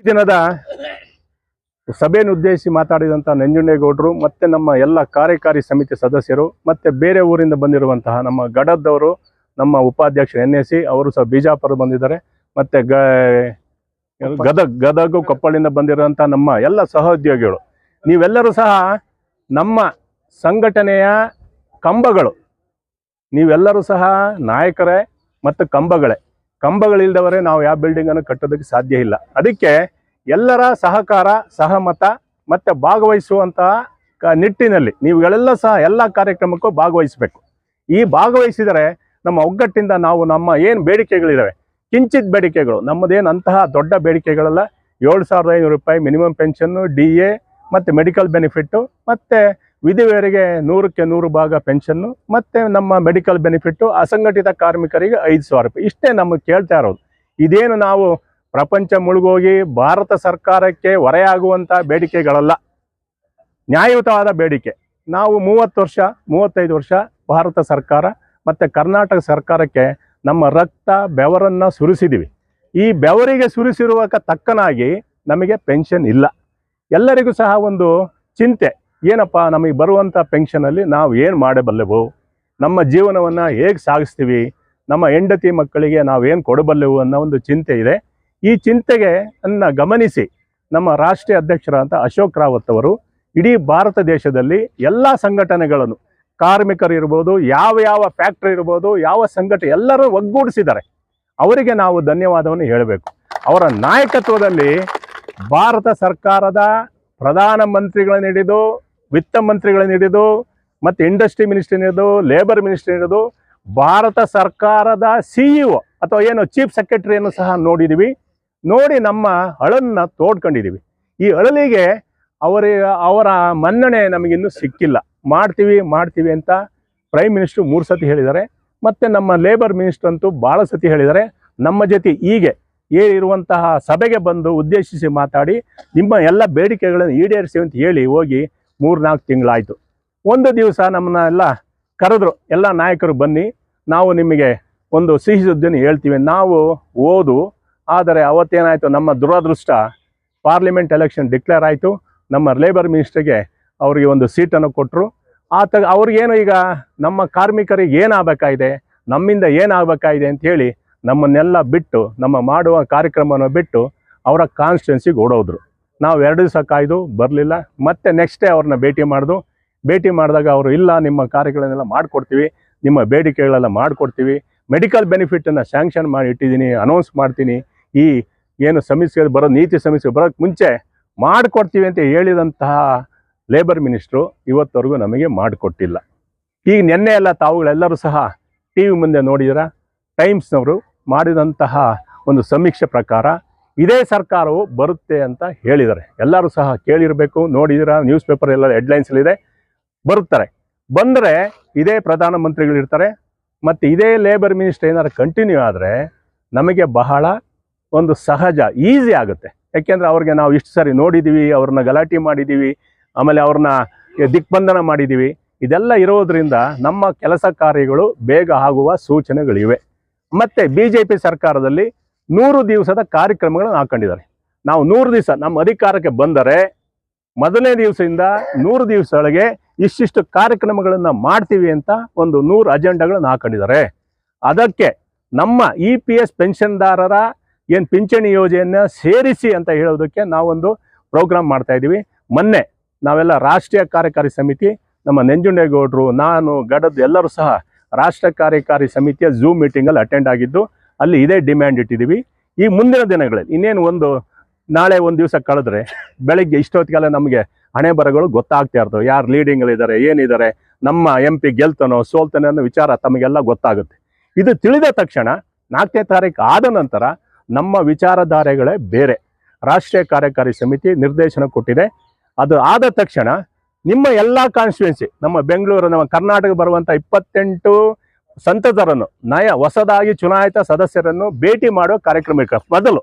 ಈ ದಿನದ ಸಭೆಯನ್ನು ಉದ್ದೇಶಿಸಿ ಮಾತಾಡಿದಂತಹ ನಂಜುಂಡೇಗೌಡರು, ಮತ್ತೆ ನಮ್ಮ ಎಲ್ಲ ಕಾರ್ಯಕಾರಿ ಸಮಿತಿ ಸದಸ್ಯರು, ಮತ್ತೆ ಬೇರೆ ಊರಿಂದ ಬಂದಿರುವಂತಹ ನಮ್ಮ ಗಡದ್ದವರು ನಮ್ಮ ಉಪಾಧ್ಯಕ್ಷ ಎನ್ ಎಸ್ ಅವರು ಸಹ ಬಿಜಾಪುರ ಬಂದಿದ್ದಾರೆ. ಮತ್ತೆ ಗ, ಗದಗ್, ಗದಗು ಕೊಪ್ಪಳಿಂದ ಬಂದಿರುವಂತಹ ನಮ್ಮ ಎಲ್ಲ ಸಹೋದ್ಯೋಗಿಗಳು. ನೀವೆಲ್ಲರೂ ಸಹ ನಮ್ಮ ಸಂಘಟನೆಯ ಕಂಬಗಳು. ನೀವೆಲ್ಲರೂ ಸಹ ನಾಯಕರೇ ಮತ್ತು ಕಂಬಗಳೇ. ಕಂಬಗಳಿಲ್ದವರೇ ನಾವು ಯಾವ ಬಿಲ್ಡಿಂಗ್ ಅನ್ನು ಕಟ್ಟೋದಕ್ಕೆ ಸಾಧ್ಯ ಇಲ್ಲ. ಅದಕ್ಕೆ ಎಲ್ಲರ ಸಹಕಾರ, ಸಹಮತ ಮತ್ತೆ ಭಾಗವಹಿಸುವಂತಹ ನಿಟ್ಟಿನಲ್ಲಿ ನೀವುಗಳೆಲ್ಲ ಸಹ ಎಲ್ಲ ಕಾರ್ಯಕ್ರಮಕ್ಕೂ ಭಾಗವಹಿಸಬೇಕು. ಈ ಭಾಗವಹಿಸಿದರೆ ನಮ್ಮ ಒಗ್ಗಟ್ಟಿಂದ ನಾವು ನಮ್ಮ ಏನು ಬೇಡಿಕೆಗಳಿದ್ದಾವೆ ಕಿಂಚಿತ್ ಬೇಡಿಕೆಗಳು, ನಮ್ಮದೇನು ಅಂತಹ ದೊಡ್ಡ ಬೇಡಿಕೆಗಳಲ್ಲ, ಏಳು ಸಾವಿರದ ಐನೂರು ರೂಪಾಯಿ ಮಿನಿಮಮ್ ಪೆನ್ಷನ್ನು ಡಿ ಎ ಮತ್ತು ಮೆಡಿಕಲ್ ಬೆನಿಫಿಟ್ಟು ಮತ್ತು ವಿಧವೆಯರಿಗೆ ನೂರಕ್ಕೆ ನೂರು ಭಾಗ ಪೆನ್ಷನ್ನು ಮತ್ತು ನಮ್ಮ ಮೆಡಿಕಲ್ ಬೆನಿಫಿಟ್ಟು ಅಸಂಘಟಿತ ಕಾರ್ಮಿಕರಿಗೆ ಐದು ಸಾವಿರ ರೂಪಾಯಿ. ಇಷ್ಟೇ ನಮಗೆ ಕೇಳ್ತಾ ಇರೋದು. ಇದೇನು ನಾವು ಪ್ರಪಂಚ ಮುಳುಗೋಗಿ ಭಾರತ ಸರ್ಕಾರಕ್ಕೆ ಹೊರೆಯಾಗುವಂಥ ಬೇಡಿಕೆಗಳಲ್ಲ. ನ್ಯಾಯಯುತವಾದ ಬೇಡಿಕೆ. ನಾವು ಮೂವತ್ತು ವರ್ಷ, ಮೂವತ್ತೈದು ವರ್ಷ ಭಾರತ ಸರ್ಕಾರ ಮತ್ತು ಕರ್ನಾಟಕ ಸರ್ಕಾರಕ್ಕೆ ನಮ್ಮ ರಕ್ತ ಬೆವರನ್ನು ಸುರಿಸಿದ್ದೀವಿ ಈ ಬೆವರಿಗೆ ಸುರಿಸಿರುವಾಗ ತಕ್ಕನಾಗಿ ನಮಗೆ ಪೆನ್ಷನ್ ಇಲ್ಲ. ಎಲ್ಲರಿಗೂ ಸಹ ಒಂದು ಚಿಂತೆ. ಏನಪ್ಪ, ನಮಗೆ ಬರುವಂಥ ಪೆನ್ಷನಲ್ಲಿ ನಾವು ಏನು ಮಾಡಬಲ್ಲೆವು? ನಮ್ಮ ಜೀವನವನ್ನು ಹೇಗೆ ಸಾಗಿಸ್ತೀವಿ? ನಮ್ಮ ಹೆಂಡತಿ ಮಕ್ಕಳಿಗೆ ನಾವೇನು ಕೊಡಬಲ್ಲೆವು ಅನ್ನೋ ಒಂದು ಚಿಂತೆ ಇದೆ. ಈ ಚಿಂತೆಗೆ ಅನ್ನ ಗಮನಿಸಿ, ನಮ್ಮ ರಾಷ್ಟ್ರೀಯ ಅಧ್ಯಕ್ಷರಾದಂಥ ಅಶೋಕ್ ರಾವತ್ ಅವರು, ಇಡೀ ಭಾರತ ದೇಶದಲ್ಲಿ ಎಲ್ಲ ಸಂಘಟನೆಗಳನ್ನು, ಕಾರ್ಮಿಕರು ಇರ್ಬೋದು, ಯಾವ ಯಾವ ಫ್ಯಾಕ್ಟ್ರಿ ಇರ್ಬೋದು, ಯಾವ ಸಂಘಟನೆ, ಎಲ್ಲರೂ ಒಗ್ಗೂಡಿಸಿದ್ದಾರೆ. ಅವರಿಗೆ ನಾವು ಧನ್ಯವಾದವನ್ನು ಹೇಳಬೇಕು. ಅವರ ನಾಯಕತ್ವದಲ್ಲಿ ಭಾರತ ಸರ್ಕಾರದ ಪ್ರಧಾನ ಮಂತ್ರಿಗಳನ್ನ ಹಿಡಿದು ವಿತ್ತ ಮಂತ್ರಿಗಳನ್ನ ಹಿಡಿದು ಮತ್ತು ಇಂಡಸ್ಟ್ರಿ ಮಿನಿಸ್ಟ್ರಿ ಹಿಡಿದು ಲೇಬರ್ ಮಿನಿಸ್ಟ್ರಿ ಹಿಡಿದು ಭಾರತ ಸರ್ಕಾರದ ಸಿಇಒ ಅಥವಾ ಏನು ಚೀಫ್ ಸೆಕ್ರೆಟರಿಯನ್ನು ಸಹ ನೋಡಿದ್ದೀವಿ ನೋಡಿ ನಮ್ಮ ಅಳನ್ನು ತೋಡ್ಕೊಂಡಿದ್ದೀವಿ ಈ ಅಳಲಿಗೆ ಅವರ ಅವರ ಮನ್ನಣೆ ನಮಗಿನ್ನೂ ಸಿಕ್ಕಿಲ್ಲ. ಮಾಡ್ತೀವಿ ಮಾಡ್ತೀವಿ ಅಂತ ಪ್ರೈಮ್ ಮಿನಿಸ್ಟ್ರು ಮೂರು ಸತಿ ಹೇಳಿದ್ದಾರೆ. ಮತ್ತು ನಮ್ಮ ಲೇಬರ್ ಮಿನಿಸ್ಟರ್ ಅಂತೂ ಭಾಳ ಸತಿ ಹೇಳಿದ್ದಾರೆ. ನಮ್ಮ ಜೊತೆ ಹೀಗೆ ಏರಿರುವಂತಹ ಸಭೆಗೆ ಬಂದು ಉದ್ದೇಶಿಸಿ ಮಾತಾಡಿ, ನಿಮ್ಮ ಎಲ್ಲ ಬೇಡಿಕೆಗಳನ್ನು ಈಡೇರಿಸಿ ಅಂತ ಹೇಳಿ ಹೋಗಿ ಮೂರು ನಾಲ್ಕು ತಿಂಗಳಾಯಿತು. ಒಂದು ದಿವಸ ನಮ್ಮನ್ನ ಎಲ್ಲ ಕರೆದ್ರು, ಎಲ್ಲ ನಾಯಕರು ಬನ್ನಿ, ನಾವು ನಿಮಗೆ ಒಂದು ಸಿಹಿ ಸುದ್ದಿಯನ್ನು ಹೇಳ್ತೀವಿ. ನಾವು ಓದು, ಆದರೆ ಅವತ್ತೇನಾಯಿತು, ನಮ್ಮ ದುರದೃಷ್ಟ, ಪಾರ್ಲಿಮೆಂಟ್ ಎಲೆಕ್ಷನ್ ಡಿಕ್ಲೇರ್ ಆಯಿತು. ನಮ್ಮ ಲೇಬರ್ ಮಿನಿಸ್ಟ್ರಿಗೆ ಅವರಿಗೆ ಒಂದು ಸೀಟನ್ನು ಕೊಟ್ಟರು ಆತ, ಅವ್ರಿಗೇನು ಈಗ ನಮ್ಮ ಕಾರ್ಮಿಕರಿಗೆ ಏನಾಗಬೇಕಾಗಿದೆ, ನಮ್ಮಿಂದ ಏನಾಗಬೇಕಾಗಿದೆ ಅಂಥೇಳಿ ನಮ್ಮನ್ನೆಲ್ಲ ಬಿಟ್ಟು, ನಮ್ಮ ಮಾಡುವ ಕಾರ್ಯಕ್ರಮವನ್ನು ಬಿಟ್ಟು ಅವರ ಕಾನ್ಸ್ಟಿಟ್ಯೂನ್ಸಿಗೆ ಓಡೋದ್ರು. ನಾವು ಎರಡು ದಿವಸ ಕಾಯ್ದು ಬರಲಿಲ್ಲ. ಮತ್ತೆ ನೆಕ್ಸ್ಟ್ ಡೇ ಅವ್ರನ್ನ ಭೇಟಿ ಮಾಡಿದು. ಭೇಟಿ ಮಾಡಿದಾಗ ಅವರು, ಇಲ್ಲ, ನಿಮ್ಮ ಕಾರ್ಯಗಳನ್ನೆಲ್ಲ ಮಾಡಿಕೊಡ್ತೀವಿ. ನಿಮ್ಮ ಬೇಡಿಕೆಗಳೆಲ್ಲ ಮಾಡಿಕೊಡ್ತೀವಿ. ಮೆಡಿಕಲ್ ಬೆನಿಫಿಟನ್ನು ಸ್ಯಾಂಕ್ಷನ್ ಮಾಡಿ ಇಟ್ಟಿದ್ದೀನಿ ಅನೌನ್ಸ್ ಮಾಡ್ತೀನಿ. ಈ ಏನು ಸಮಸ್ಯೆ, ಬರೋ ನೀತಿ ಸಮಸ್ಯೆ ಬರೋಕ್ಕೆ ಮುಂಚೆ ಮಾಡಿಕೊಡ್ತೀವಿ ಅಂತ ಹೇಳಿದಂತಹ ಲೇಬರ್ ಮಿನಿಸ್ಟ್ರು ಇವತ್ತವರೆಗೂ ನಮಗೆ ಮಾಡಿಕೊಟ್ಟಿಲ್ಲ. ಈಗ ನಿನ್ನೆ ಎಲ್ಲ ತಾವುಗಳೆಲ್ಲರೂ ಸಹ ಟಿ ವಿ ಮುಂದೆ ನೋಡಿದ್ರೆ ಟೈಮ್ಸ್ನವರು ಮಾಡಿದಂತಹ ಒಂದು ಸಮೀಕ್ಷೆ ಪ್ರಕಾರ ಇದೇ ಸರ್ಕಾರವು ಬರುತ್ತೆ ಅಂತ ಹೇಳಿದ್ದಾರೆ. ಎಲ್ಲರೂ ಸಹ ಕೇಳಿರಬೇಕು, ನೋಡಿದಿರ ನ್ಯೂಸ್ ಪೇಪರ್ ಎಲ್ಲ ಇದೆ. ಬರುತ್ತಾರೆ. ಬಂದರೆ ಇದೇ ಪ್ರಧಾನಮಂತ್ರಿಗಳಿರ್ತಾರೆ, ಮತ್ತು ಇದೇ ಲೇಬರ್ ಮಿನಿಸ್ಟರ್ ಏನಾದ್ರು ಕಂಟಿನ್ಯೂ ಆದರೆ ನಮಗೆ ಬಹಳ ಒಂದು ಸಹಜ ಈಸಿ ಆಗುತ್ತೆ. ಯಾಕೆಂದರೆ ಅವ್ರಿಗೆ ನಾವು ಇಷ್ಟು ಸಾರಿ ನೋಡಿದ್ದೀವಿ ಅವ್ರನ್ನ ಗಲಾಟೆ ಮಾಡಿದ್ದೀವಿ ಆಮೇಲೆ ಅವ್ರನ್ನ ದಿಗ್ಬಂಧನ ಮಾಡಿದ್ದೀವಿ ಇದೆಲ್ಲ ಇರೋದ್ರಿಂದ ನಮ್ಮ ಕೆಲಸ ಕಾರ್ಯಗಳು ಬೇಗ ಆಗುವ ಸೂಚನೆಗಳಿವೆ. ಮತ್ತು ಬಿ ಸರ್ಕಾರದಲ್ಲಿ ನೂರು ದಿವಸದ ಕಾರ್ಯಕ್ರಮಗಳನ್ನು ಹಾಕೊಂಡಿದ್ದಾರೆ. ನಾವು ನೂರು ದಿವಸ ನಮ್ಮ ಅಧಿಕಾರಕ್ಕೆ ಬಂದರೆ ಮೊದಲನೇ ದಿವಸದಿಂದ ನೂರು ದಿವಸದೊಳಗೆ ಇಷ್ಟಿಷ್ಟು ಕಾರ್ಯಕ್ರಮಗಳನ್ನು ಮಾಡ್ತೀವಿ ಅಂತ ಒಂದು ನೂರು ಅಜೆಂಡಾಗಳನ್ನು ಹಾಕೊಂಡಿದ್ದಾರೆ. ಅದಕ್ಕೆ ನಮ್ಮ ಇ ಪಿ ಎಸ್ ಪೆನ್ಷನ್ದಾರರ ಏನು ಪಿಂಚಣಿ ಯೋಜನೆಯನ್ನು ಸೇರಿಸಿ ಅಂತ ಹೇಳೋದಕ್ಕೆ ನಾವೊಂದು ಪ್ರೋಗ್ರಾಮ್ ಮಾಡ್ತಾ ಇದ್ದೀವಿ. ಮೊನ್ನೆ ನಾವೆಲ್ಲ ರಾಷ್ಟ್ರೀಯ ಕಾರ್ಯಕಾರಿ ಸಮಿತಿ, ನಮ್ಮ ನಂಜುಂಡೇಗೌಡರು, ನಾನು, ಗಡದ್ ಎಲ್ಲರೂ ಸಹ ರಾಷ್ಟ್ರ ಕಾರ್ಯಕಾರಿ ಸಮಿತಿಯ ಝೂಮ್ ಮೀಟಿಂಗಲ್ಲಿ ಅಟೆಂಡ್ ಆಗಿದ್ದು ಅಲ್ಲಿ ಇದೇ ಡಿಮ್ಯಾಂಡ್ ಇಟ್ಟಿದ್ದೀವಿ. ಈ ಮುಂದಿನ ದಿನಗಳಲ್ಲಿ ಇನ್ನೇನು ಒಂದು ನಾಳೆ ಒಂದು ದಿವಸ ಕಳೆದ್ರೆ ಬೆಳಗ್ಗೆ ಇಷ್ಟೊತ್ತಿಗೆಲ್ಲ ನಮಗೆ ಹಣೆ ಬರಗಳು ಗೊತ್ತಾಗ್ತಾ ಇರ್ತವೆ. ಯಾರು ಲೀಡಿಂಗ್ಗಳಿದ್ದಾರೆ ಏನಿದ್ದಾರೆ ನಮ್ಮ ಎಂ ಪಿ ಗೆಲ್ತಾನೋ, ಸೋಲ್ತಾನೋ ಅನ್ನೋ ವಿಚಾರ ತಮಗೆಲ್ಲ ಗೊತ್ತಾಗುತ್ತೆ. ಇದು ತಿಳಿದ ತಕ್ಷಣ ನಾಲ್ಕನೇ ತಾರೀಕು ಆದ ನಂತರ ನಮ್ಮ ವಿಚಾರಧಾರೆಗಳೇ ಬೇರೆ. ರಾಷ್ಟ್ರೀಯ ಕಾರ್ಯಕಾರಿ ಸಮಿತಿ ನಿರ್ದೇಶನ ಕೊಟ್ಟಿದೆ. ಅದು ಆದ ತಕ್ಷಣ ನಿಮ್ಮ ಎಲ್ಲ ಕಾನ್ಸ್ಟಿಟ್ಯೂನ್ಸಿ ನಮ್ಮ ಬೆಂಗಳೂರು, ನಮ್ಮ ಕರ್ನಾಟಕ ಬರುವಂಥ ಇಪ್ಪತ್ತೆಂಟು ಸಂಸದರನ್ನು ನಯ ಹೊಸದಾಗಿ ಚುನಾಯಿತ ಸದಸ್ಯರನ್ನು ಭೇಟಿ ಮಾಡುವ ಕಾರ್ಯಕ್ರಮ ಬದಲು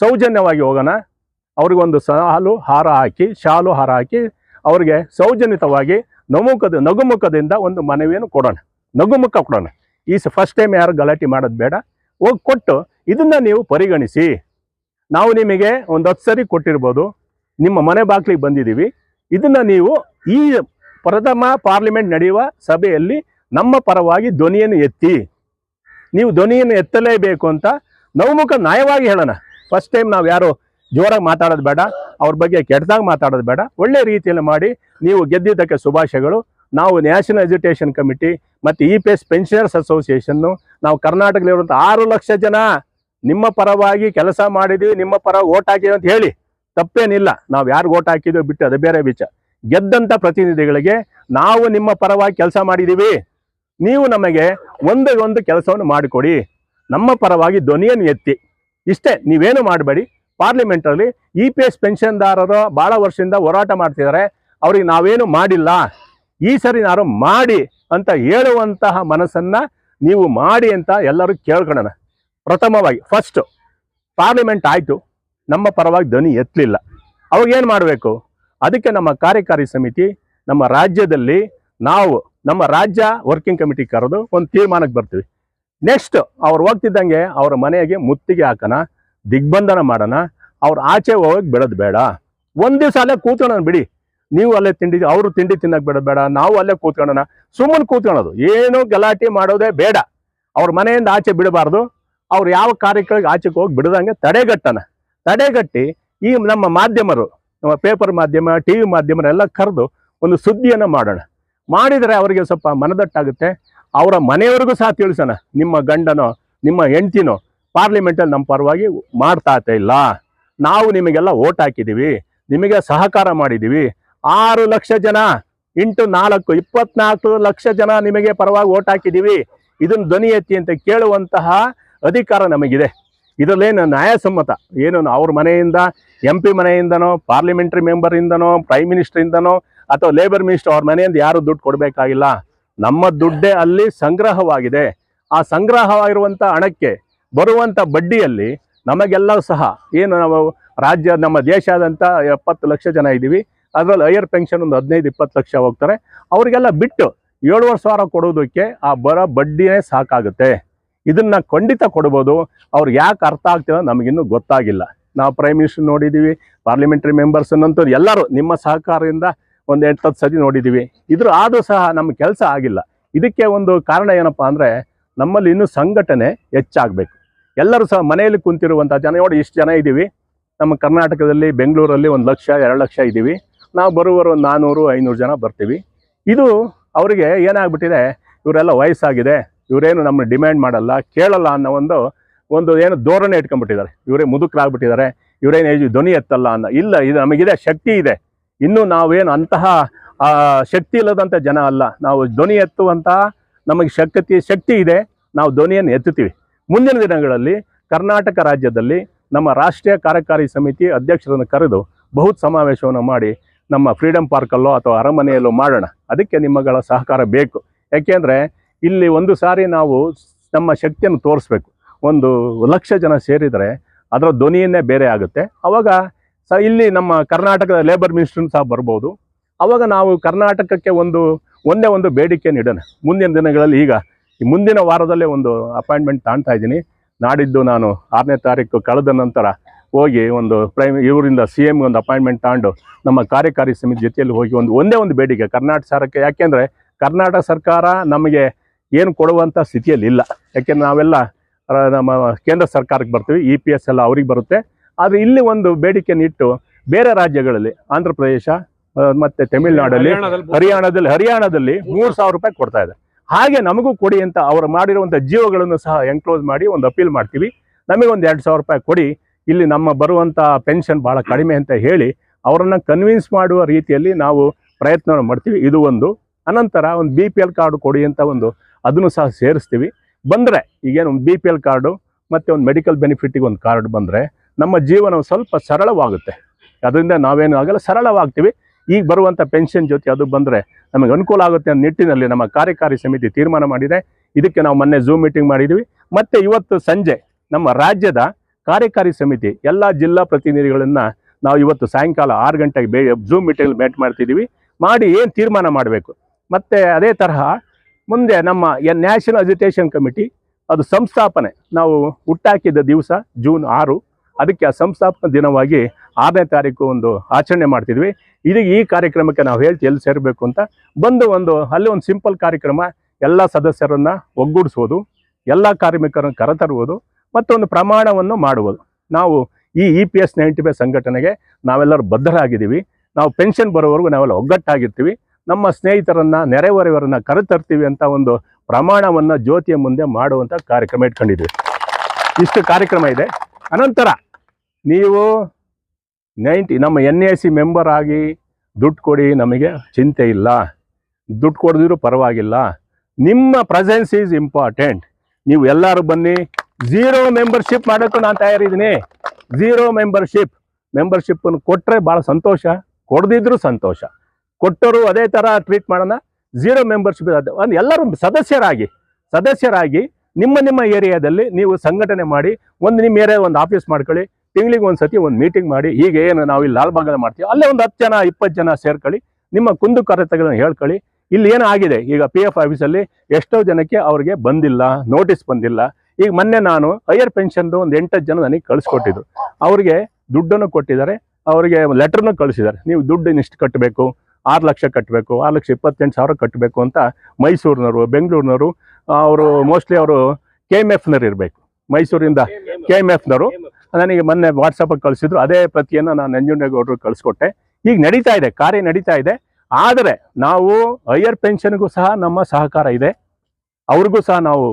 ಸೌಜನ್ಯವಾಗಿ ಹೋಗೋಣ. ಅವ್ರಿಗೊಂದು ಸಾಲು ಹಾರ ಹಾಕಿ, ಶಾಲು ಹಾರ ಹಾಕಿ, ಅವ್ರಿಗೆ ಸೌಜನ್ಯತವಾಗಿ ನಗುಮುಖದ, ನಗುಮುಖದಿಂದ ಒಂದು ಮನವಿಯನ್ನು ಕೊಡೋಣ. ನಗುಮುಖ ಕೊಡೋಣ. ಈ ಫಸ್ಟ್ ಟೈಮ್ ಯಾರು ಗಲಾಟೆ ಮಾಡೋದು ಬೇಡ. ಹೋಗಿ ಕೊಟ್ಟು ಇದನ್ನು ನೀವು ಪರಿಗಣಿಸಿ. ನಾವು ನಿಮಗೆ ಒಂದು ಹತ್ತು ಸರಿ ಕೊಟ್ಟಿರ್ಬೋದು. ನಿಮ್ಮ ಮನೆ ಬಾಗಿಲಿಗೆ ಬಂದಿದ್ದೀವಿ. ಇದನ್ನ ನೀವು ಈ ಪ್ರಥಮ ಪಾರ್ಲಿಮೆಂಟ್ ನಡೆಯುವ ಸಭೆಯಲ್ಲಿ ನಮ್ಮ ಪರವಾಗಿ ಧ್ವನಿಯನ್ನು ಎತ್ತಿ. ನೀವು ಧ್ವನಿಯನ್ನು ಎತ್ತಲೇಬೇಕು ಅಂತ ನವಮುಖ ನ್ಯಾಯವಾಗಿ ಹೇಳೋಣ. ಫಸ್ಟ್ ಟೈಮ್ ನಾವು ಯಾರು ಜೋರಾಗಿ ಮಾತಾಡೋದು ಬೇಡ, ಅವ್ರ ಬಗ್ಗೆ ಕೆಟ್ಟದಾಗ ಮಾತಾಡೋದು ಬೇಡ. ಒಳ್ಳೆ ರೀತಿಯಲ್ಲಿ ಮಾಡಿ, ನೀವು ಗೆದ್ದಿದ್ದಕ್ಕೆ ಶುಭಾಶಯಗಳು. ನಾವು ನ್ಯಾಷನಲ್ ಎಜುಕೇಷನ್ ಕಮಿಟಿ ಮತ್ತು E P S pensioners association ನಾವು ಕರ್ನಾಟಕದಲ್ಲಿರುವಂಥ ಆರು ಲಕ್ಷ ಜನ ನಿಮ್ಮ ಪರವಾಗಿ ಕೆಲಸ ಮಾಡಿದೀವಿ, ನಿಮ್ಮ ಪರ ಓಟ್ ಹಾಕಿದ್ವಿ ಅಂತ ಹೇಳಿ. ತಪ್ಪೇನಿಲ್ಲ. ನಾವು ಯಾರು ಓಟ್ ಹಾಕಿದ್ವಿ ಬಿಟ್ಟು ಅದು ಬೇರೆ ವಿಚಾರ. ಗೆದ್ದಂಥ ಪ್ರತಿನಿಧಿಗಳಿಗೆ ನಾವು ನಿಮ್ಮ ಪರವಾಗಿ ಕೆಲಸ ಮಾಡಿದ್ದೀವಿ ನೀವು ನಮಗೆ ಒಂದೇ ಒಂದು ಕೆಲಸವನ್ನು ಮಾಡಿಕೊಡಿ. ನಮ್ಮ ಪರವಾಗಿ ಧ್ವನಿಯನ್ನು ಎತ್ತಿ. ಇಷ್ಟೇ, ನೀವೇನು ಮಾಡಬೇಡಿ. ಪಾರ್ಲಿಮೆಂಟಲ್ಲಿ ಇ ಪಿ ಎಸ್ ಪೆನ್ಷನ್ದಾರರು ಭಾಳ ವರ್ಷದಿಂದ ಹೋರಾಟ ಮಾಡ್ತಿದ್ದಾರೆ. ಅವ್ರಿಗೆ ನಾವೇನು ಮಾಡಿಲ್ಲ. ಈ ಸರಿ ನಾರು ಮಾಡಿ ಅಂತ ಹೇಳುವಂತಹ ಮನಸ್ಸನ್ನು ನೀವು ಮಾಡಿ ಅಂತ ಎಲ್ಲರೂ ಕೇಳ್ಕೊಳ್ಳೋಣ. ಪ್ರಥಮವಾಗಿ ಫಸ್ಟು ಪಾರ್ಲಿಮೆಂಟ್ ಆಯಿತು. ನಮ್ಮ ಪರವಾಗಿ ಧ್ವನಿ ಎತ್ತಲಿಲ್ಲ. ಅವಾಗ ಏನು ಮಾಡಬೇಕು? ಅದಕ್ಕೆ ನಮ್ಮ ಕಾರ್ಯಕಾರಿ ಸಮಿತಿ, ನಮ್ಮ ರಾಜ್ಯದಲ್ಲಿ ನಾವು ನಮ್ಮ ರಾಜ್ಯ ವರ್ಕಿಂಗ್ ಕಮಿಟಿ ಕರೆದು ಒಂದು ತೀರ್ಮಾನಕ್ಕೆ ಬರ್ತೀವಿ. ನೆಕ್ಸ್ಟ್ ಅವ್ರು ಹೋಗ್ತಿದ್ದಂಗೆ ಅವ್ರ ಮನೆಗೆ ಮುತ್ತಿಗೆ ಹಾಕೋಣ, ದಿಗ್ಬಂಧನ ಮಾಡೋಣ, ಅವ್ರು ಆಚೆ ಹೋಗಕ್ಕೆ ಬಿಡೋದು ಬೇಡ. ಒಂದು ದಿವಸ ಅಲ್ಲೇ ಕೂತ್ಕೊಳ್ಳೋಣ ಬಿಡಿ. ನೀವು ಅಲ್ಲೇ ತಿಂಡಿ, ಅವರು ತಿಂಡಿ ತಿನ್ನಕ್ ಬಿಡೋದು ಬೇಡ, ನಾವು ಅಲ್ಲೇ ಕೂತ್ಕೊಳ್ಳೋಣ. ಸುಮ್ಮನೆ ಕೂತ್ಕೊಳ್ಳೋದು. ಏನು ಗಲಾಟೆ ಮಾಡೋದೇ ಬೇಡ. ಅವ್ರ ಮನೆಯಿಂದ ಆಚೆ ಬಿಡಬಾರ್ದು. ಅವ್ರು ಯಾವ ಕಾರ್ಯಕ್ರಮಕ್ಕೆ ಆಚೆಗೆ ಹೋಗಿ ಬಿಡದಂಗೆ ತಡೆಗಟ್ಟಣ. ತಡೆಗಟ್ಟಿ ಈ ನಮ್ಮ ಮಾಧ್ಯಮರು, ನಮ್ಮ ಪೇಪರ್ ಮಾಧ್ಯಮ ಟಿ ವಿ ಮಾಧ್ಯಮರೆಲ್ಲ ಕರೆದು ಒಂದು ಸುದ್ದಿಯನ್ನು ಮಾಡೋಣ. ಮಾಡಿದರೆ ಅವರಿಗೆ ಸ್ವಲ್ಪ ಮನದಟ್ಟಾಗುತ್ತೆ. ಅವರ ಮನೆಯವರಿಗೂ ಸಹ ತಿಳಿಸೋಣ, ನಿಮ್ಮ ಗಂಡನೋ, ನಿಮ್ಮ ಹೆಂಡ್ತಿನೋ, ಪಾರ್ಲಿಮೆಂಟಲ್ಲಿ ನಮ್ಮ ಪರವಾಗಿ ಮಾಡ್ತಾ ಇಲ್ಲ. ನಾವು ನಿಮಗೆಲ್ಲ ಓಟ್ ಹಾಕಿದ್ದೀವಿ, ನಿಮಗೆ ಸಹಕಾರ ಮಾಡಿದ್ದೀವಿ. ಆರು ಲಕ್ಷ ಜನ ಇಂಟು ನಾಲ್ಕು, ಇಪ್ಪತ್ನಾಲ್ಕು ಲಕ್ಷ ಜನ ನಿಮಗೆ ಪರವಾಗಿ ಓಟ್ ಹಾಕಿದ್ದೀವಿ. ಇದನ್ನ ಧ್ವನಿ ಎತ್ತಿ ಅಂತ ಕೇಳುವಂತಹ ಅಧಿಕಾರ ನಮಗಿದೆ. ಇದರಲ್ಲೇನು ನ್ಯಾಯಸಮ್ಮತ? ಏನು ಅವ್ರ ಮನೆಯಿಂದ ಎಂ ಪಿ ಮನೆಯಿಂದನೋ ಪಾರ್ಲಿಮೆಂಟ್ರಿ ಮೆಂಬರಿಂದನೋ ಪ್ರೈಮ್ ಮಿನಿಸ್ಟರಿಂದನೋ ಅಥವಾ ಲೇಬರ್ ಮಿನಿಸ್ಟರ್ ಅವ್ರ ಮನೆಯಿಂದ ಯಾರು ದುಡ್ಡು ಕೊಡಬೇಕಾಗಿಲ್ಲ. ನಮ್ಮ ದುಡ್ಡೇ ಅಲ್ಲಿ ಸಂಗ್ರಹವಾಗಿದೆ. ಆ ಸಂಗ್ರಹವಾಗಿರುವಂಥ ಹಣಕ್ಕೆ ಬರುವಂಥ ಬಡ್ಡಿಯಲ್ಲಿ ನಮಗೆಲ್ಲ ಸಹ ಏನು ನಾವು ರಾಜ್ಯ ನಮ್ಮ ದೇಶಾದಂಥ ಎಪ್ಪತ್ತು ಲಕ್ಷ ಜನ ಇದ್ದೀವಿ. ಅದರಲ್ಲಿ ಹೈಯರ್ ಪೆನ್ಷನ್ ಒಂದು ಹದಿನೈದು, ಇಪ್ಪತ್ತು ಲಕ್ಷ ಹೋಗ್ತಾರೆ. ಅವರಿಗೆಲ್ಲ ಬಿಟ್ಟು ಏಳುವರೆ ಸಾವಿರ ಕೊಡೋದಕ್ಕೆ ಆ ಬರೋ ಬಡ್ಡಿಯೇ ಸಾಕಾಗುತ್ತೆ. ಇದನ್ನ ಖಂಡಿತ ಕೊಡ್ಬೋದು. ಅವ್ರಿಗೆ ಯಾಕೆ ಅರ್ಥ ಆಗ್ತಿಲ್ಲ ನಮಗಿನ್ನೂ ಗೊತ್ತಾಗಿಲ್ಲ. ನಾವು ಪ್ರೈಮ್ ಮಿನಿಸ್ಟರ್ ನೋಡಿದ್ದೀವಿ ಪಾರ್ಲಿಮೆಂಟ್ರಿ ಮೆಂಬರ್ಸ್ ಅನ್ನಂತೂ ಎಲ್ಲರೂ ನಿಮ್ಮ ಸಹಕಾರದಿಂದ ಒಂದು ಹತ್ತು ಸತಿ ನೋಡಿದ್ದೀವಿ ಇದ್ರ ಆದರೂ ಸಹ ನಮ್ಮ ಕೆಲಸ ಆಗಿಲ್ಲ. ಇದಕ್ಕೆ ಒಂದು ಕಾರಣ ಏನಪ್ಪ ಅಂದರೆ ನಮ್ಮಲ್ಲಿ ಇನ್ನೂ ಸಂಘಟನೆ ಹೆಚ್ಚಾಗಬೇಕು. ಎಲ್ಲರೂ ಸಹ ಮನೆಯಲ್ಲಿ ಕುಂತಿರುವಂಥ ಜನ, ನೋಡಿ ಇಷ್ಟು ಜನ ಇದ್ದೀವಿ ನಮ್ಮ ಕರ್ನಾಟಕದಲ್ಲಿ, ಬೆಂಗಳೂರಲ್ಲಿ ಒಂದು ಲಕ್ಷ, ಎರಡು ಲಕ್ಷ ಇದ್ದೀವಿ ನಾವು ಬರುವರು ಒಂದು ನಾನ್ನೂರು ಐನೂರು ಜನ ಬರ್ತೀವಿ. ಇದು ಅವರಿಗೆ ಏನಾಗ್ಬಿಟ್ಟಿದೆ, ಇವರೆಲ್ಲ ವಯಸ್ಸಾಗಿದೆ, ಇವರೇನು ನಮ್ಮ ಡಿಮ್ಯಾಂಡ್ ಮಾಡಲ್ಲ, ಕೇಳಲ್ಲ ಅನ್ನೋ ಒಂದು ಒಂದು ಏನು ಧೋರಣೆ ಇಟ್ಕೊಂಡ್ಬಿಟ್ಟಿದ್ದಾರೆ. ಇವರೇ ಮುದುಕರಾಗ್ಬಿಟ್ಟಿದ್ದಾರೆ. ಇವರೇನು ಧ್ವನಿ ಎತ್ತಲ್ಲ ಅನ್ನೋ, ಇಲ್ಲ, ಇದು ನಮಗಿದೆ, ಶಕ್ತಿ ಇದೆ. ಇನ್ನೂ ನಾವೇನು ಅಂತಹ ಶಕ್ತಿ ಇಲ್ಲದಂಥ ಜನ ಅಲ್ಲ. ನಾವು ಧ್ವನಿ ಎತ್ತುವಂತಹ ನಮಗೆ ಶಕ್ತಿ ಶಕ್ತಿ ಇದೆ. ನಾವು ಧ್ವನಿಯನ್ನು ಎತ್ತುತ್ತೀವಿ. ಮುಂದಿನ ದಿನಗಳಲ್ಲಿ ಕರ್ನಾಟಕ ರಾಜ್ಯದಲ್ಲಿ ನಮ್ಮ ರಾಷ್ಟ್ರೀಯ ಕಾರ್ಯಕಾರಿ ಸಮಿತಿ ಅಧ್ಯಕ್ಷರನ್ನು ಕರೆದು ಬಹುತ್ ಸಮಾವೇಶವನ್ನು ಮಾಡಿ ನಮ್ಮ ಫ್ರೀಡಮ್ ಪಾರ್ಕಲ್ಲೋ ಅಥವಾ ಅರಮನೆಯಲ್ಲೋ ಮಾಡೋಣ. ಅದಕ್ಕೆ ನಿಮ್ಮಗಳ ಸಹಕಾರ ಬೇಕು. ಯಾಕೆಂದರೆ ಇಲ್ಲಿ ಒಂದು ಸಾರಿ ನಾವು ನಮ್ಮ ಶಕ್ತಿಯನ್ನು ತೋರಿಸ್ಬೇಕು. ಒಂದು ಲಕ್ಷ ಜನ ಸೇರಿದರೆ ಅದರ ಧ್ವನಿಯನ್ನೇ ಬೇರೆ ಆಗುತ್ತೆ. ಅವಾಗ ಸ, ಇಲ್ಲಿ ನಮ್ಮ ಕರ್ನಾಟಕದ ಲೇಬರ್ ಮಿನಿಸ್ಟ್ರನ್ ಸಹ ಬರ್ಬೋದು. ಅವಾಗ ನಾವು ಕರ್ನಾಟಕಕ್ಕೆ ಒಂದು, ಒಂದೇ ಒಂದು ಬೇಡಿಕೆಯನ್ನು ಇಡೋಣ ಮುಂದಿನ ದಿನಗಳಲ್ಲಿ ಈಗ ಈ ಮುಂದಿನ ವಾರದಲ್ಲೇ ಒಂದು ಅಪಾಯಿಂಟ್ಮೆಂಟ್ ತಾಣ್ತಾ ಇದ್ದೀನಿ. ನಾಡಿದ್ದು ನಾನು ಆರನೇ ತಾರೀಕು ಕಳೆದ ನಂತರ ಹೋಗಿ ಒಂದು ಪ್ರೈಮ್ ಇವರಿಂದ ಸಿ ಎಮ್ಗೆ ಒಂದು ಅಪಾಯಿಂಟ್ಮೆಂಟ್ ತಗೊಂಡು ನಮ್ಮ ಕಾರ್ಯಕಾರಿ ಸಮಿತಿ ಜೊತೆಯಲ್ಲಿ ಹೋಗಿ ಒಂದು, ಒಂದೇ ಒಂದು ಬೇಡಿಕೆ ಕರ್ನಾಟಕ ಸರ್ಕಾರಕ್ಕೆ. ಯಾಕೆಂದರೆ ಕರ್ನಾಟಕ ಸರ್ಕಾರ ನಮಗೆ ಏನು ಕೊಡುವಂಥ ಸ್ಥಿತಿಯಲ್ಲಿ ಇಲ್ಲ. ಯಾಕೆಂದ್ರೆ ನಾವೆಲ್ಲ ನಮ್ಮ ಕೇಂದ್ರ ಸರ್ಕಾರಕ್ಕೆ ಬರ್ತೀವಿ ಇ ಪಿ ಎಸ್ ಎಲ್ಲ ಅವ್ರಿಗೆ ಬರುತ್ತೆ. ಆದರೆ ಇಲ್ಲಿ ಒಂದು ಬೇಡಿಕೆಯನ್ನು ಇಟ್ಟು ಬೇರೆ ರಾಜ್ಯಗಳಲ್ಲಿ ಆಂಧ್ರ ಪ್ರದೇಶ ಮತ್ತೆ ತಮಿಳುನಾಡಲ್ಲಿ ಹರಿಯಾಣದಲ್ಲಿ ಹರಿಯಾಣದಲ್ಲಿ ಮೂರು ಸಾವಿರ ರೂಪಾಯಿ ಕೊಡ್ತಾ ಇದೆ. ಹಾಗೆ ನಮಗೂ ಕೊಡಿ ಅಂತ ಅವರು ಮಾಡಿರುವಂಥ ಜೀವಗಳನ್ನು ಸಹ ಎನ್ಕ್ಲೋಸ್ ಮಾಡಿ ಒಂದು ಅಪೀಲ್ ಮಾಡ್ತೀವಿ. ನಮಗೆ ಒಂದು ಎರಡು ಸಾವಿರ ರೂಪಾಯಿ ಕೊಡಿ. ಇಲ್ಲಿ ನಮ್ಮ ಬರುವಂಥ ಪೆನ್ಷನ್ ಭಾಳ ಕಡಿಮೆ ಅಂತ ಹೇಳಿ ಅವರನ್ನು ಕನ್ವಿನ್ಸ್ ಮಾಡುವ ರೀತಿಯಲ್ಲಿ ನಾವು ಪ್ರಯತ್ನ ಮಾಡ್ತೀವಿ. ಇದು ಒಂದು. ಅನಂತರ ಒಂದು ಬಿ ಪಿ ಎಲ್ ಕಾರ್ಡು ಕೊಡಿ ಅಂತ ಒಂದು ಅದನ್ನು ಸಹ ಸೇರಿಸ್ತೀವಿ. ಬಂದರೆ ಈಗೇನು ಒಂದು ಬಿ ಪಿ ಎಲ್ ಕಾರ್ಡು ಮತ್ತು ಒಂದು ಮೆಡಿಕಲ್ ಬೆನಿಫಿಟ್ಟಿಗೆ ಒಂದು ಕಾರ್ಡ್ ಬಂದರೆ ನಮ್ಮ ಜೀವನ ಸ್ವಲ್ಪ ಸರಳವಾಗುತ್ತೆ. ಅದರಿಂದ ನಾವೇನು ಆಗಲ್ಲ ಸರಳವಾಗ್ತೀವಿ. ಈಗ ಬರುವಂಥ ಪೆನ್ಷನ್ ಜೊತೆ ಅದು ಬಂದರೆ ನಮಗೆ ಅನುಕೂಲ ಆಗುತ್ತೆ ಅನ್ನೋ ನಿಟ್ಟಿನಲ್ಲಿ ನಮ್ಮ ಕಾರ್ಯಕಾರಿ ಸಮಿತಿ ತೀರ್ಮಾನ ಮಾಡಿದೆ. ಇದಕ್ಕೆ ನಾವು ಮೊನ್ನೆ ಝೂಮ್ ಮೀಟಿಂಗ್ ಮಾಡಿದ್ವಿ. ಮತ್ತು ಇವತ್ತು ಸಂಜೆ ನಮ್ಮ ರಾಜ್ಯದ ಕಾರ್ಯಕಾರಿ ಸಮಿತಿ, ಎಲ್ಲ ಜಿಲ್ಲಾ ಪ್ರತಿನಿಧಿಗಳನ್ನು ನಾವು ಇವತ್ತು ಸಾಯಂಕಾಲ ಆರು ಗಂಟೆಗೆ ಬೇ ಝೂಮ್ ಮೀಟಿಂಗ್ ಭೇಟಿ ಮಾಡ್ತಿದ್ದೀವಿ. ಮಾಡಿ ಏನು ತೀರ್ಮಾನ ಮಾಡಬೇಕು? ಮತ್ತು ಅದೇ ತರಹ ಮುಂದೆ ನಮ್ಮ ಎನ್ ನ್ಯಾಷನಲ್ ಅಜಿಟೇಷನ್ ಕಮಿಟಿ ಅದು ಸಂಸ್ಥಾಪನೆ. ನಾವು ಹುಟ್ಟಾಕಿದ ದಿವಸ ಜೂನ್ ಆರು ಅದಕ್ಕೆ ಆ ಸಂಸ್ಥಾಪನ ದಿನವಾಗಿ ಆರನೇ ತಾರೀಕು ಒಂದು ಆಚರಣೆ ಮಾಡ್ತಿದ್ವಿ. ಇದೀಗ ಈ ಕಾರ್ಯಕ್ರಮಕ್ಕೆ ನಾವು ಹೇಳ್ತಿ ಎಲ್ಲಿ ಸೇರಬೇಕು ಅಂತ ಬಂದು ಒಂದು, ಅಲ್ಲಿ ಒಂದು ಸಿಂಪಲ್ ಕಾರ್ಯಕ್ರಮ, ಎಲ್ಲ ಸದಸ್ಯರನ್ನು ಒಗ್ಗೂಡಿಸೋದು, ಎಲ್ಲ ಕಾರ್ಮಿಕರನ್ನು ಕರೆತರುವುದು ಮತ್ತೊಂದು ಪ್ರಮಾಣವನ್ನು ಮಾಡುವುದು. ನಾವು ಈ ಇ ಪಿ ಎಸ್ ನೈಂಟಿ ಸಂಘಟನೆಗೆ ನಾವೆಲ್ಲರೂ ಬದ್ಧರಾಗಿದ್ದೀವಿ. ನಾವು ಪೆನ್ಷನ್ ಬರೋವರೆಗೂ ನಾವೆಲ್ಲ ಒಗ್ಗಟ್ಟಾಗಿರ್ತೀವಿ. ನಮ್ಮ ಸ್ನೇಹಿತರನ್ನು, ನೆರೆಹೊರೆಯವರನ್ನು ಕರೆತರ್ತೀವಿ ಅಂತ ಒಂದು ಪ್ರಮಾಣವನ್ನು ಜ್ಯೋತಿಯ ಮುಂದೆ ಮಾಡುವಂಥ ಕಾರ್ಯಕ್ರಮ ಇಟ್ಕೊಂಡಿದ್ವಿ. ಇಷ್ಟು ಕಾರ್ಯಕ್ರಮ ಇದೆ. ಅನಂತರ ನೀವು ನೈಂಟಿ, ನಮ್ಮ ಎನ್ ಎ ಸಿ ಮೆಂಬರ್ ಆಗಿ ದುಡ್ಡು ಕೊಡಿ, ನಮಗೆ ಚಿಂತೆ ಇಲ್ಲ. ದುಡ್ಡು ಕೊಡದಿದ್ರು ಪರವಾಗಿಲ್ಲ. ನಿಮ್ಮ ಪ್ರೆಸೆನ್ಸ್ ಈಸ್ ಇಂಪಾರ್ಟೆಂಟ್ ನೀವು ಎಲ್ಲರೂ ಬನ್ನಿ. ಝೀರೋ ಮೆಂಬರ್ಶಿಪ್ ಮಾಡೋಕ್ಕೂ ನಾನು ತಯಾರಿದ್ದೀನಿ. ಝೀರೋ ಮೆಂಬರ್ಶಿಪ್ ಮೆಂಬರ್ಶಿಪ್ಪನ್ನು ಕೊಟ್ಟರೆ ಭಾಳ ಸಂತೋಷ. ಕೊಡದಿದ್ರು ಸಂತೋಷ. ಕೊಟ್ಟರು ಅದೇ ಥರ ಟ್ರೀಟ್ ಮಾಡೋಣ. ಝೀರೋ ಮೆಂಬರ್ಶಿಪ್ ಒಂದು ಎಲ್ಲರೂ ಸದಸ್ಯರಾಗಿ ಸದಸ್ಯರಾಗಿ ನಿಮ್ಮ ನಿಮ್ಮ ಏರಿಯಾದಲ್ಲಿ ನೀವು ಸಂಘಟನೆ ಮಾಡಿ, ಒಂದು ನಿಮ್ಮ ಏರಿಯಾ ಒಂದು ಆಫೀಸ್ ಮಾಡ್ಕೊಳ್ಳಿ. ತಿಂಗಳಿಗೆ ಒಂದು ಸತಿ ಒಂದು ಮೀಟಿಂಗ್ ಮಾಡಿ ಹೀಗೆ ಏನು ನಾವು ಇಲ್ಲಿ ಲಾಲ್ಬಾಗಲ್ಲಿ ಮಾಡ್ತೀವಿ. ಅಲ್ಲೇ ಒಂದು ಹತ್ತು ಜನ ಇಪ್ಪತ್ತು ಜನ ಸೇರ್ಕೊಳ್ಳಿ, ನಿಮ್ಮ ಕುಂದು ಕೊರತೆಗಳನ್ನ ಹೇಳ್ಕೊಳ್ಳಿ. ಇಲ್ಲಿ ಏನಾಗಿದೆ ಈಗ ಪಿ ಎಫ್ ಆಫೀಸಲ್ಲಿ ಎಷ್ಟೋ ಜನಕ್ಕೆ ಅವ್ರಿಗೆ ಬಂದಿಲ್ಲ ನೋಟಿಸ್ ಬಂದಿಲ್ಲ. ಈಗ ಮೊನ್ನೆ ನಾನು ಹೈಯರ್ ಪೆನ್ಷನ್ದು ಒಂದು ಎಂಟತ್ತು ಜನ ನನಗೆ ಕಳಿಸ್ಕೊಟ್ಟಿದ್ರು. ಅವ್ರಿಗೆ ದುಡ್ಡನ್ನು ಕೊಟ್ಟಿದ್ದಾರೆ, ಅವರಿಗೆ ಲೆಟ್ರನ್ನು ಕಳಿಸಿದ್ದಾರೆ. ನೀವು ದುಡ್ಡು ಇಷ್ಟು ಕಟ್ಟಬೇಕು ಆರು ಲಕ್ಷ ಕಟ್ಟಬೇಕು ಆರು ಲಕ್ಷ ಇಪ್ಪತ್ತೆಂಟು ಸಾವಿರ ಕಟ್ಟಬೇಕು ಅಂತ ಮೈಸೂರಿನವರು, ಬೆಂಗಳೂರಿನವರು, ಅವರು ಮೋಸ್ಟ್ಲಿ ಅವರು ಕೆ ಎಂ ಎಫ್ನವ್ರು ಇರಬೇಕು. ಮೈಸೂರಿಂದ ಕೆ ಎಂ ಎಫ್ನವರು ನನಗೆ ಮೊನ್ನೆ ವಾಟ್ಸಪ್ಪಲ್ಲಿ ಕಳಿಸಿದ್ರು. ಅದೇ ಪ್ರತಿಯನ್ನು ನಾನು ನಂಜುಂಡೇಗೌಡರು ಕಳಿಸ್ಕೊಟ್ಟೆ. ಈಗ ನಡೀತಾ ಇದೆ, ಕಾರ್ಯ ನಡೀತಾ ಇದೆ. ಆದರೆ ನಾವು ಹೈಯರ್ ಪೆನ್ಷನ್ಗೂ ಸಹ ನಮ್ಮ ಸಹಕಾರ ಇದೆ. ಅವ್ರಿಗೂ ಸಹ ನಾವು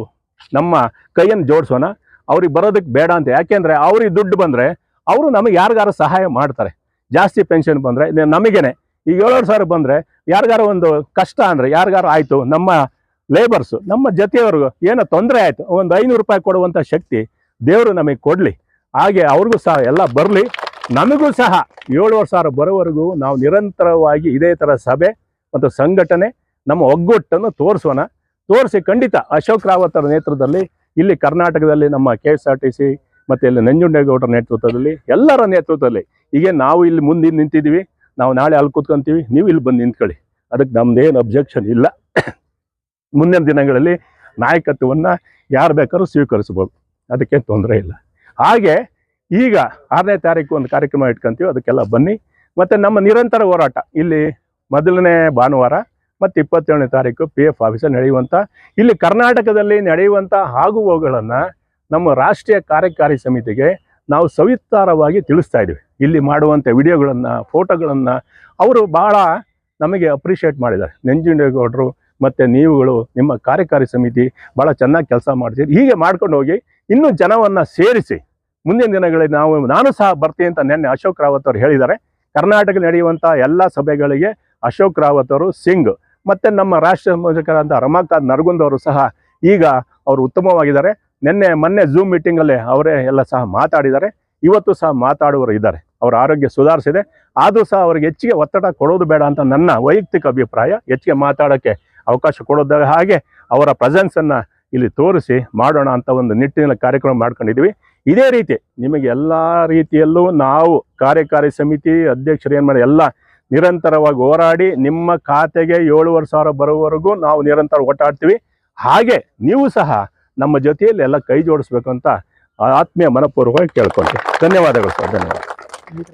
ನಮ್ಮ ಕೈಯನ್ನು ಜೋಡಿಸೋಣ. ಅವ್ರಿಗೆ ಬರೋದಕ್ಕೆ ಬೇಡ ಅಂತ. ಯಾಕೆಂದ್ರೆ ಅವ್ರಿಗೆ ದುಡ್ಡು ಬಂದರೆ ಅವರು ನಮಗೆ ಯಾರಿಗಾರು ಸಹಾಯ ಮಾಡ್ತಾರೆ. ಜಾಸ್ತಿ ಪೆನ್ಷನ್ ಬಂದರೆ ನಮಗೇನೆ. ಈಗ ಏಳೂರು ಸಾವಿರ ಬಂದರೆ ಯಾರಿಗಾರು ಒಂದು ಕಷ್ಟ ಅಂದರೆ ಯಾರಿಗಾರು ಆಯಿತು, ನಮ್ಮ ಲೇಬರ್ಸು ನಮ್ಮ ಜೊತೆಯವ್ರಿಗೂ ಏನೋ ತೊಂದರೆ ಆಯಿತು, ಒಂದು ಐನೂರು ರೂಪಾಯಿ ಕೊಡುವಂಥ ಶಕ್ತಿ ದೇವರು ನಮಗೆ ಕೊಡಲಿ. ಹಾಗೆ ಅವ್ರಿಗೂ ಸಹ ಎಲ್ಲ ಬರಲಿ. ನಮಗೂ ಸಹ ಏಳುವರೆ ಸಾವಿರ ಬರೋವರೆಗೂ ನಾವು ನಿರಂತರವಾಗಿ ಇದೇ ಥರ ಸಭೆ ಮತ್ತು ಸಂಘಟನೆ ನಮ್ಮ ಒಗ್ಗಟ್ಟನ್ನು ತೋರಿಸೋಣ. ತೋರಿಸಿ ಖಂಡಿತ ಅಶೋಕ್ ರಾವತ್ ಅವರ ನೇತೃತ್ವದಲ್ಲಿ, ಇಲ್ಲಿ ಕರ್ನಾಟಕದಲ್ಲಿ ನಮ್ಮ K S R T C ಮತ್ತು ಇಲ್ಲಿ ನಂಜುಂಡೇಗೌಡರ ನೇತೃತ್ವದಲ್ಲಿ, ಎಲ್ಲರ ನೇತೃತ್ವದಲ್ಲಿ ಈಗ ನಾವು ಇಲ್ಲಿ ಮುಂದೆ ನಿಂತಿದ್ದೀವಿ. ನಾವು ನಾಳೆ ಅಲ್ಲಿ ಕೂತ್ಕೊಂತೀವಿ. ನೀವು ಇಲ್ಲಿ ಬಂದು ನಿಂತ್ಕೊಳ್ಳಿ. ಅದಕ್ಕೆ ನಮ್ದೇನು ಅಬ್ಜೆಕ್ಷನ್ ಇಲ್ಲ. ಮುಂದಿನ ದಿನಗಳಲ್ಲಿ ನಾಯಕತ್ವವನ್ನು ಯಾರು ಬೇಕಾದ್ರೂ ಸ್ವೀಕರಿಸ್ಬೋದು. ಅದಕ್ಕೆ ತೊಂದರೆ ಇಲ್ಲ. ಹಾಗೆ ಈಗ ಆರನೇ ತಾರೀಕು ಒಂದು ಕಾರ್ಯಕ್ರಮ ಇಟ್ಕೊಂತೀವಿ, ಅದಕ್ಕೆಲ್ಲ ಬನ್ನಿ. ಮತ್ತು ನಮ್ಮ ನಿರಂತರ ಹೋರಾಟ, ಇಲ್ಲಿ ಮೊದಲನೇ ಭಾನುವಾರ ಮತ್ತು ಇಪ್ಪತ್ತೇಳನೇ ತಾರೀಕು ಪಿ ಎಫ್ ಆಫೀಸಲ್ಲಿ ನಡೆಯುವಂಥ ಇಲ್ಲಿ ಕರ್ನಾಟಕದಲ್ಲಿ ನಡೆಯುವಂಥ ಆಗುಹೋಗುಗಳನ್ನು ನಮ್ಮ ರಾಷ್ಟ್ರೀಯ ಕಾರ್ಯಕಾರಿ ಸಮಿತಿಗೆ ನಾವು ಸವಿಸ್ತಾರವಾಗಿ ತಿಳಿಸ್ತಾ ಇದ್ದೀವಿ ಇಲ್ಲಿ ಮಾಡುವಂಥ ವಿಡಿಯೋಗಳನ್ನು, ಫೋಟೋಗಳನ್ನು ಅವರು ಭಾಳ ನಮಗೆ ಅಪ್ರಿಷಿಯೇಟ್ ಮಾಡಿದ್ದಾರೆ. ನಂಜುಂಡೇಗೌಡರು ಮತ್ತು ನೀವುಗಳು ನಿಮ್ಮ ಕಾರ್ಯಕಾರಿ ಸಮಿತಿ ಭಾಳ ಚೆನ್ನಾಗಿ ಕೆಲಸ ಮಾಡ್ತೀರಿ ಹೀಗೆ ಮಾಡ್ಕೊಂಡು ಹೋಗಿ ಇನ್ನೂ ಜನವನ್ನು ಸೇರಿಸಿ ಮುಂದಿನ ದಿನಗಳಲ್ಲಿ ನಾವು, ನಾನು ಸಹ ಬರ್ತೀನಿ ಅಂತ ನಿನ್ನೆ ಅಶೋಕ್ ರಾವತ್ ಅವರು ಹೇಳಿದ್ದಾರೆ. ಕರ್ನಾಟಕ ನಡೆಯುವಂಥ ಎಲ್ಲ ಸಭೆಗಳಿಗೆ ಅಶೋಕ್ ರಾವತ್ ಅವರು ಸಿಂಗ್, ಮತ್ತು ನಮ್ಮ ರಾಷ್ಟ್ರ ಸಂಯೋಜಕರಾದ ರಮಾಕಾಂತ್ ನರಗುಂದ್ ಅವರು ಸಹ ಈಗ ಅವರು ಉತ್ತಮವಾಗಿದ್ದಾರೆ. ನಿನ್ನೆ, ಮೊನ್ನೆ ಝೂಮ್ ಮೀಟಿಂಗಲ್ಲೇ ಅವರೇ ಎಲ್ಲ ಸಹ ಮಾತಾಡಿದ್ದಾರೆ. ಇವತ್ತು ಸಹ ಮಾತಾಡುವವರು ಇದ್ದಾರೆ. ಅವರ ಆರೋಗ್ಯ ಸುಧಾರಿಸಿದೆ. ಆದರೂ ಸಹ ಅವರಿಗೆ ಹೆಚ್ಚಿಗೆ ಒತ್ತಡ ಕೊಡೋದು ಬೇಡ ಅಂತ ನನ್ನ ವೈಯಕ್ತಿಕ ಅಭಿಪ್ರಾಯ. ಹೆಚ್ಚಿಗೆ ಮಾತಾಡೋಕ್ಕೆ ಅವಕಾಶ ಕೊಡೋದ ಹಾಗೆ ಅವರ ಪ್ರೆಸೆನ್ಸನ್ನು ಇಲ್ಲಿ ತೋರಿಸಿ ಮಾಡೋಣ ಅಂತ ಒಂದು ನಿಟ್ಟಿನ ಕಾರ್ಯಕ್ರಮ ಮಾಡ್ಕೊಂಡಿದ್ದೀವಿ. ಇದೇ ರೀತಿ ನಿಮಗೆ ಎಲ್ಲ ರೀತಿಯಲ್ಲೂ ನಾವು ಕಾರ್ಯಕಾರಿ ಸಮಿತಿ ಅಧ್ಯಕ್ಷರು ಏನು ಮಾಡಿ ಎಲ್ಲ ನಿರಂತರವಾಗಿ ಹೋರಾಡಿ ನಿಮ್ಮ ಖಾತೆಗೆ ಏಳುವರೆ ಸಾವಿರ ಬರುವವರೆಗೂ ನಾವು ನಿರಂತರ ಓಟಾಡ್ತೀವಿ ಹಾಗೆ ನೀವು ಸಹ ನಮ್ಮ ಜೊತೆಯಲ್ಲಿ ಎಲ್ಲ ಕೈ ಜೋಡಿಸ್ಬೇಕು ಅಂತ ಆತ್ಮೀಯ ಮನಪೂರ್ವಕವಾಗಿ ಕೇಳ್ಕೊಳ್ತೀವಿ ಧನ್ಯವಾದಗಳು ಸರ್ ಧನ್ಯವಾದ